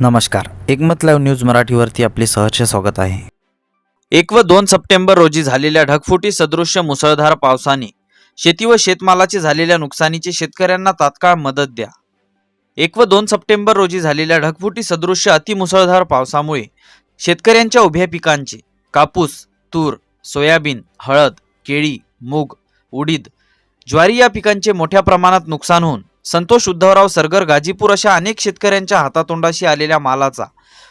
नमस्कार. एकमत live news मराठीवरती आपले सहर्ष स्वागत आहे. एक व दोन सप्टेंबर रोजी झालेल्या ढगफुटी सदृश्य मुसळधार पावसाने शेती व शेतमालाचे झालेल्या नुकसानीची शेतकऱ्यांना तात्काळ मदत द्या. एक व दोन सप्टेंबर रोजी झालेल्या ढगफुटी सदृश्य अतिमुसळधार पावसामुळे शेतकऱ्यांच्या उभ्या पिकांचे कापूस तूर सोयाबीन हळद केळी मूग उडीद ज्वारी या पिकांचे मोठ्या प्रमाणात नुकसान होऊन संतोष उद्धवराव सरगर गाजीपूर अशा अनेक शेतकऱ्यांच्या हातातोंडाशी आलेल्या मालाचा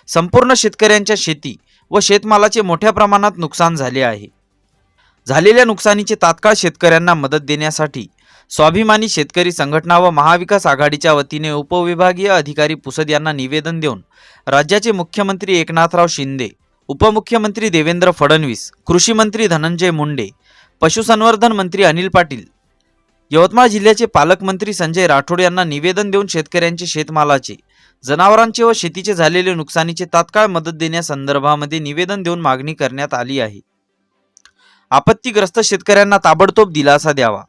संपूर्ण शेतकऱ्यांच्या शेती व शेतमालाचे मोठ्या प्रमाणात नुकसान झाले आहे. झालेल्या नुकसानीचे तात्काळ शेतकऱ्यांना मदत देण्यासाठी स्वाभिमानी शेतकरी संघटना व महाविकास आघाडीच्या वतीने उपविभागीय अधिकारी पुसद यांना निवेदन देऊन राज्याचे मुख्यमंत्री एकनाथराव शिंदे उपमुख्यमंत्री देवेंद्र फडणवीस कृषी मंत्री धनंजय मुंडे पशुसंवर्धन मंत्री अनिल पाटील यवतमाळ जिल्ह्याचे पालकमंत्री संजय राठोड यांना निवेदन देऊन शेतकऱ्यांचे शेतमालाचे जनावरांचे व शेतीचे झालेले नुकसानीचे तात्काळ मदत देण्यासंदर्भामध्ये निवेदन देऊन मागणी करण्यात आली आहे. आपत्तीग्रस्त शेतकऱ्यांना ताबडतोब दिलासा द्यावा.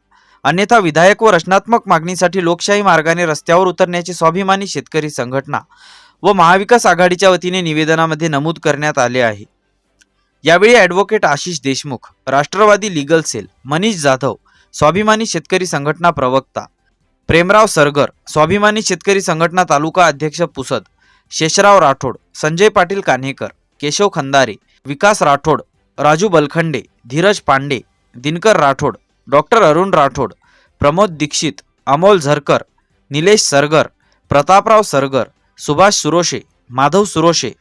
अन्यथा विधायक व रचनात्मक मागणीसाठी लोकशाही मार्गाने रस्त्यावर उतरण्याची स्वाभिमानी शेतकरी संघटना व महाविकास आघाडीच्या वतीने निवेदनामध्ये नमूद करण्यात आले आहे. यावेळी advocate Ashish Deshmukh Rashtravadi legal cell Manish Jadhav Swabhimani Shetkari Sanghatana प्रवक्ता प्रेमराव सरगर स्वाभिमानी शेतकरी संघटना तालुका अध्यक्ष पुसद शेषराव राठोड संजय पाटील कान्हेकर केशव खंदारे विकास राठोड राजू बलखंडे धीरज पांडे दिनकर राठोड डॉक्टर अरुण राठोड प्रमोद दीक्षित अमोल झरकर निलेश सरगर प्रतापराव सरगर सुभाष सुरोशे माधव सुरोशे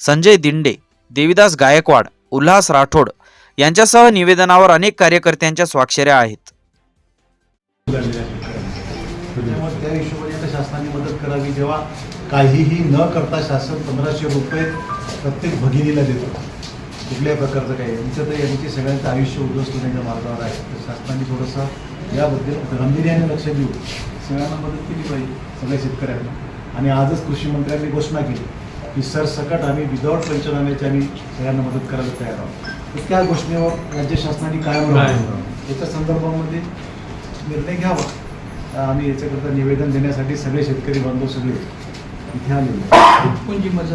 संजय दिंडे देविदास गायकवाड उल्हास राठोड यांच्यासह निवेदनावर अनेक कार्यकर्त्यांच्या स्वाक्षऱ्या आहेत आहेत. त्यामुळे त्या हिशोबाने आता शासनाने मदत करावी. जेव्हा काहीही न करता शासन पंधराशे रुपये प्रत्येक भगिनीला देतो. कुठल्याही प्रकारचं काही. यांचं तर यांची सगळ्यांचं आयुष्य उद्ध्वस्त होण्याच्या मार्गावर आहे. तर शासनाने थोडंसं याबद्दल गांभीर्याने लक्ष देऊन सगळ्यांना मदत केली पाहिजे सगळ्या शेतकऱ्यांना. आणि आजच कृषी मंत्र्यांनी घोषणा केली की सरसकट आम्ही विदाऊट पंचनाम्याची आम्ही सगळ्यांना मदत करायला तयार आहोत. तर त्या घोषणेवर राज्य शासनाने कायम राहावं. याच्या संदर्भामध्ये निर्णय घ्यावा. आणि याच्याकरता निवेदन देण्यासाठी सगळे शेतकरी बांधव सगळे इथे आले मदत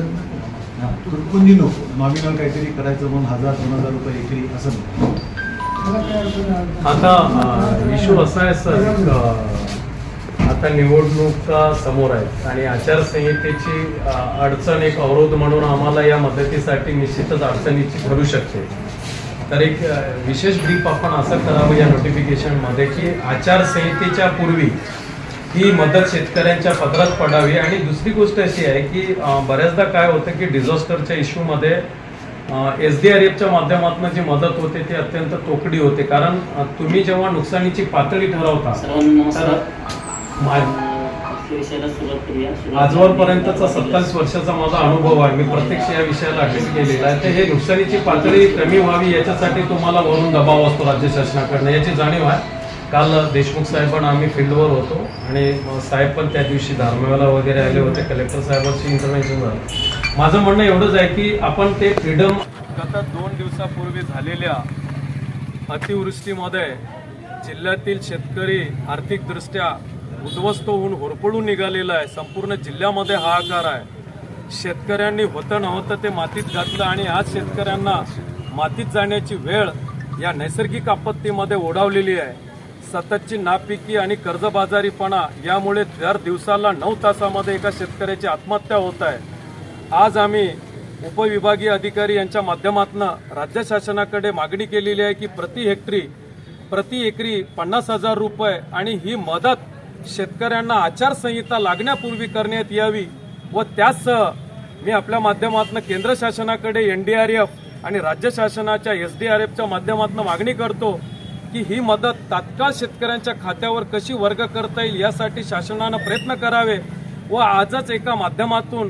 हां, तुटपुंजी नको. नॉमिनल काहीतरी करायचं म्हणून हजार दोन हजार रुपये एकरी असं नको. आता इश्यू असा आहे सर आता निवडणुका समोर आहेत आणि आचारसंहितेची अडचण एक अवरोध म्हणून आम्हाला या मदतीसाठी निश्चितच अडचणीची ठरू शकते. तर एक विशेष ब्रीफ आपण असं करावं या नोटिफिकेशनमध्ये की आचारसंहितेच्या पूर्वी ही मदत शेतकऱ्यांच्या पदरात पडावी. आणि दुसरी गोष्ट अशी आहे की बऱ्याचदा काय होतं की डिझास्टरच्या इश्यूमध्ये एस डी आर एफच्या माध्यमातून जी मदत होते ती अत्यंत तोकडी होते. कारण तुम्ही जेव्हा नुकसानीची पातळी ठरवता तर विषयाला सुरुवात करूया. सुरुवात- आजवरपर्यंतचा सत्तावीस वर्षाचा माझा अनुभव आहे. मी प्रत्यक्ष या विषयाला अटेंड केलेला आहे. तर हे नुकसानीची पातळी कमी व्हावी याच्यासाठी तुम्हाला वरून दबाव असतो राज्य शासनाकडनं. याची जाणीव आहे. काल देशमुख साहेबांना आम्ही फील्डवर होतो आणि साहेब पण त्या दिवशी धारमेवाला वगैरे आले होते. कलेक्टर साहेबांची इंटरव्हेन्शन झालं. माझं म्हणणं एवढंच आहे की आपण ते फ्रीडम गत दोन दिवसापूर्वी झालेल्या अतिवृष्टीमध्ये जिल्ह्यातील शेतकरी आर्थिकदृष्ट्या उद्ध्वस्त होऊन होरपळून निघालेला आहे. संपूर्ण जिल्ह्यामध्ये हाहाकार आहे. शेतकऱ्यांनी होतं नव्हतं ते मातीत घातलं आणि आज शेतकऱ्यांना मातीत जाण्याची वेळ या नैसर्गिक आपत्तीमध्ये ओढावलेली आहे. सततची नापिकी आणि कर्जबाजारीपणा यामुळे दर दिवसाला नऊ तासामध्ये एका शेतकऱ्याची आत्महत्या होत आहे. आज आम्ही उपविभागीय अधिकारी यांच्या माध्यमातून राज्य शासनाकडे मागणी केलेली आहे की प्रति हेक्टरी प्रति एकरी पन्नास हजार रुपये आणि ही मदत शेतकऱ्यांना आचारसंहिता लागण्यापूर्वी करण्यात यावी व त्यासह मी आपल्या माध्यमातून केंद्र शासनाकडे एन डी आर एफ आणि राज्य शासनाच्या एस डी आर एफच्या माध्यमातून मागणी करतो की ही मदत तात्काळ शेतकऱ्यांच्या खात्यावर कशी वर्ग करता येईल यासाठी शासनानं प्रयत्न करावे व आजच एका माध्यमातून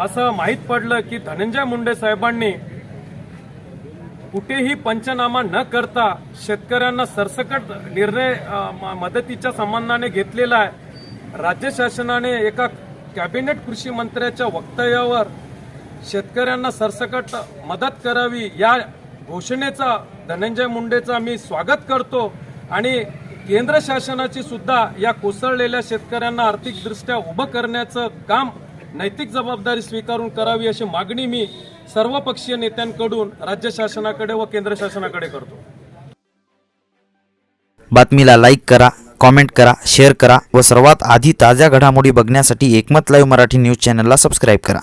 असं माहीत पडलं की धनंजय मुंडे साहेबांनी कुठेही पंचनामा न करता शेतकऱ्यांना सरसकट निर्णय म- मदतीच्या संबंधाने घेतलेला आहे. राज्य शासनाने एका कॅबिनेट कृषी मंत्र्याच्या वक्तव्यावर शेतकऱ्यांना सरसकट मदत करावी या घोषणेचा धनंजय मुंडेचा मी स्वागत करतो. आणि केंद्र शासनाची सुद्धा या कोसळलेल्या शेतकऱ्यांना आर्थिकदृष्ट्या उभं करण्याचं काम नैतिक जबाबदारी स्वीकारून करावी अशी मागणी मी सर्व पक्षीय नेत्यांकडून राज्य शासनाकडे व केंद्र शासनाकडे करतो. बातमीला लाईक करा कॉमेंट करा शेअर करा व सर्वात आधी ताज्या घडामोडी बघण्यासाठी एकमत लाईव्ह मराठी न्यूज चॅनलला सबस्क्राईब करा.